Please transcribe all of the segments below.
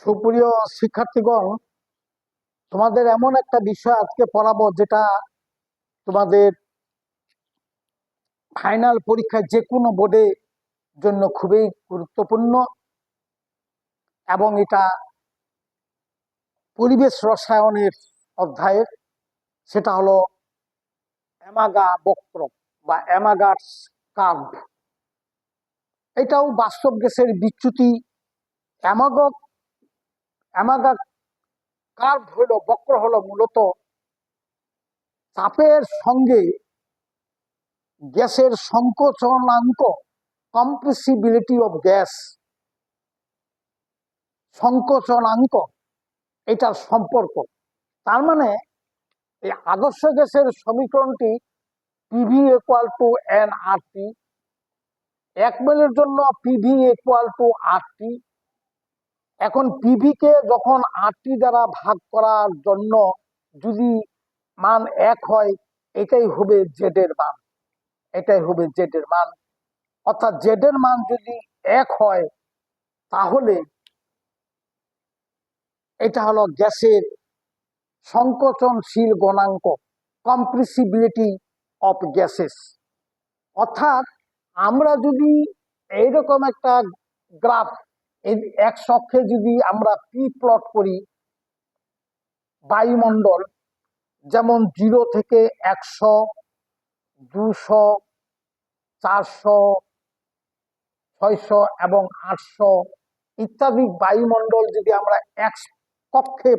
সুপ্রিয় শিক্ষার্থীগণ, তোমাদের এমন একটা বিষয় আজকে পড়াবো যেটা তোমাদের ফাইনাল পরীক্ষায় যে কোনো বোর্ডে জন্য খুবই গুরুত্বপূর্ণ এবং এটা পরিবেশ রসায়নের অধ্যায়ের, সেটা হলো অ্যামাগা বক্র বা অ্যামাগার্স কার্ভ এটাও বাস্তব গ্যাসের বিচ্যুতি অ্যামাগা অ্যামাগা কার্ভ হলো বক্র হলো মূলত চাপের সঙ্গে গ্যাসের সংকোচনাঙ্ক কম্প্রেসিবিলিটি অফ গ্যাস সংকোচনাঙ্ক এটার সম্পর্ক। তার মানে এই আদর্শ গ্যাসের সমীকরণটি PV equal to N R T এক মেলের জন্য PV equal to R T এখন পিভি কে যখন আটটি দ্বারা ভাগ করার জন্য যদি মান এক হয়, এটাই হবে জেড এর মান। এটাই হবে জেড এর মান। অর্থাৎ জেড এর মান যদি এক হয়, তাহলে এটা হলো গ্যাসের সংকোচনশীল গণাঙ্ক কম্প্রেসিবিলিটি অফ গ্যাসেস অর্থাৎ আমরা যদি এইরকম একটা গ্রাফ এই এক সক্ষে যদি আমরা পি প্লট করি, বায়ুমণ্ডল, যেমন জিরো থেকে একশো, দুশো, চারশো, ছয়শো এবং আটশো ইত্যাদি বায়ুমণ্ডল যদি আমরা এক কক্ষে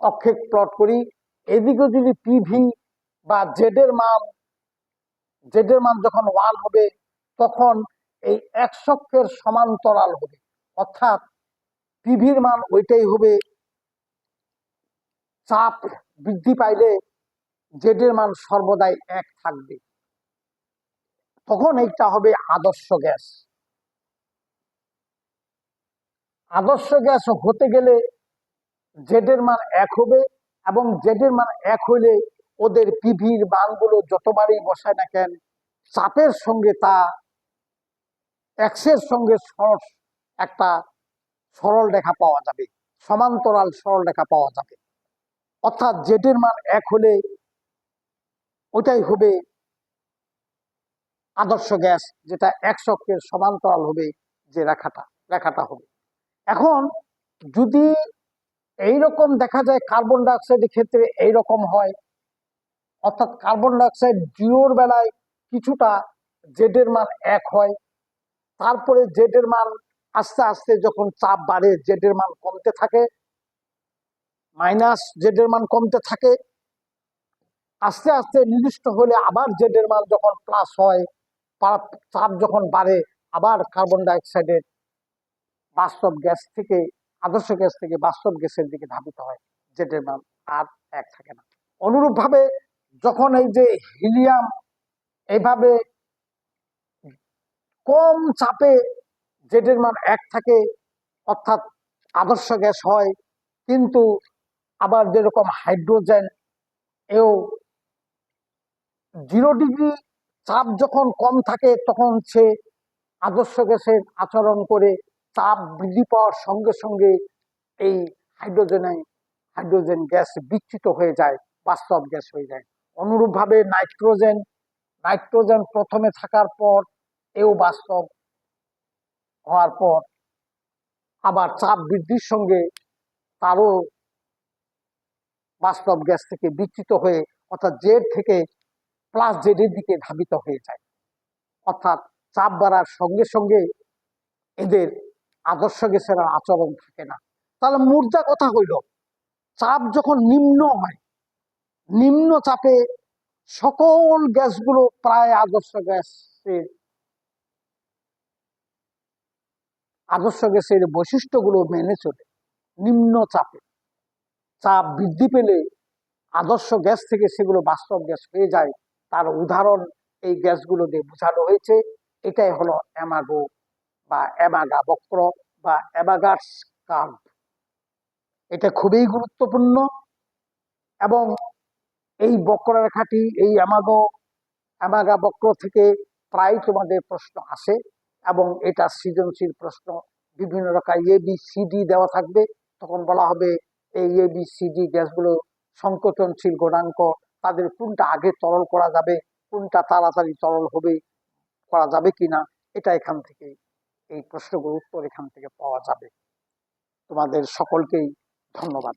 কক্ষে প্লট করি, এদিকে যদি পিভি বা জেডের মান জেডের মান যখন ওয়ান হবে, তখন এই এক সক্ষের সমান্তরাল হবে। অর্থাৎ পিভির মান ওইটাই হবে। চাপ বৃদ্ধি পাইলে জেডের মান সর্বদাই এক থাকবে। তখন এইটা হবে আদর্শ গ্যাস। আদর্শ গ্যাস হতে গেলে জেডের মান এক হবে এবং জেডের মান এক হইলে ওদের পিভির মানগুলো যতবারই বসায় না কেন, চাপের সঙ্গে তা এক্সের সঙ্গে একটা সরল রেখা পাওয়া যাবে, সমান্তরাল সরল রেখা পাওয়া যাবে। অর্থাৎ জেডের মান এক হলে ওটাই হবে আদর্শ গ্যাস, যেটা এক চক্রের সমান্তরাল হবে যে রেখাটা রেখাটা হবে। এখন যদি এই রকম দেখা যায় কার্বন ডাইঅক্সাইডের ক্ষেত্রে এই রকম হয়, অর্থাৎ কার্বন ডাইঅক্সাইড জিরোর বেলায় কিছুটা জেডের মান এক হয়, তারপরে জেডের মান আস্তে আস্তে যখন চাপ বাড়ে জেডের মান কমতে থাকে মাইনাস জেডের মান কমতে থাকে, আস্তে আস্তে নির্দিষ্ট হলে আবার জেডের মান যখন প্লাস হয় চাপ যখন বাড়ে, আবার কার্বন ডাইঅক্সাইডের বাস্তব গ্যাস থেকে, আদর্শ গ্যাস থেকে বাস্তব গ্যাসের দিকে ধাবিত হয় জেডের মান আর এক থাকে না। অনুরূপভাবে যখন এই যে হিলিয়াম এইভাবে কম চাপে জেডের মান এক থাকে, অর্থাৎ আদর্শ গ্যাস হয়, কিন্তু আবার যেরকম হাইড্রোজেন, এও জিরো ডিগ্রি চাপ যখন কম থাকে, তখন সে আদর্শ গ্যাসের আচরণ করে, চাপ বৃদ্ধি পাওয়ার সঙ্গে সঙ্গে এই হাইড্রোজেনে, হাইড্রোজেন গ্যাস বিচ্যুত হয়ে যায়, বাস্তব গ্যাস হয়ে যায়। অনুরূপভাবে নাইট্রোজেন নাইট্রোজেন প্রথমে থাকার পর এও বাস্তব হওয়ার পর আবার চাপ বৃদ্ধির সঙ্গে তারও বাস্তব গ্যাস থেকে বিচ্যুত হয়ে অর্থাৎ জেড থেকে প্লাস জেডের দিকে ধাবিত হয়ে যায়। অর্থাৎ চাপ বাড়ার সঙ্গে সঙ্গে এদের আদর্শ গ্যাসের আচরণ থাকে না। তাহলে মুর্জা কথা হইল, চাপ যখন নিম্ন হয়, নিম্ন চাপে সকল গ্যাসগুলো প্রায় আদর্শ গ্যাসের আদর্শ গ্যাসের বৈশিষ্ট্যগুলো মেনে চলে। নিম্ন চাপে। চাপ বৃদ্ধি পেলে আদর্শ গ্যাস থেকে সেগুলো বাস্তব গ্যাস হয়ে যায়। তার উদাহরণ এই গ্যাসগুলো দিয়ে বোঝানো হয়েছে। এটাই হলো অ্যামাগো বা অ্যামাগা বক্র বা অ্যামাগার্স কার্ভ এটা খুবই গুরুত্বপূর্ণ এবং এই বক্ররেখাটি, এই অ্যামাগো অ্যামাগা বক্র থেকে প্রায় তোমাদের প্রশ্ন আসে। এবং এটা সৃজনশীল প্রশ্ন। বিভিন্ন রকম এ বি সি ডি দেওয়া থাকবে। তখন বলা হবে এই এ বি সি ডি গ্যাসগুলো সংকোচনশীল গুণাঙ্ক। তাদের কোনটা আগে তরল করা যাবে, কোনটা তাড়াতাড়ি তরল হবে, করা যাবে কিনা, এটা এখান থেকে এই প্রশ্নগুলোর উত্তর এখান থেকে পাওয়া যাবে। তোমাদের সকলকেই ধন্যবাদ।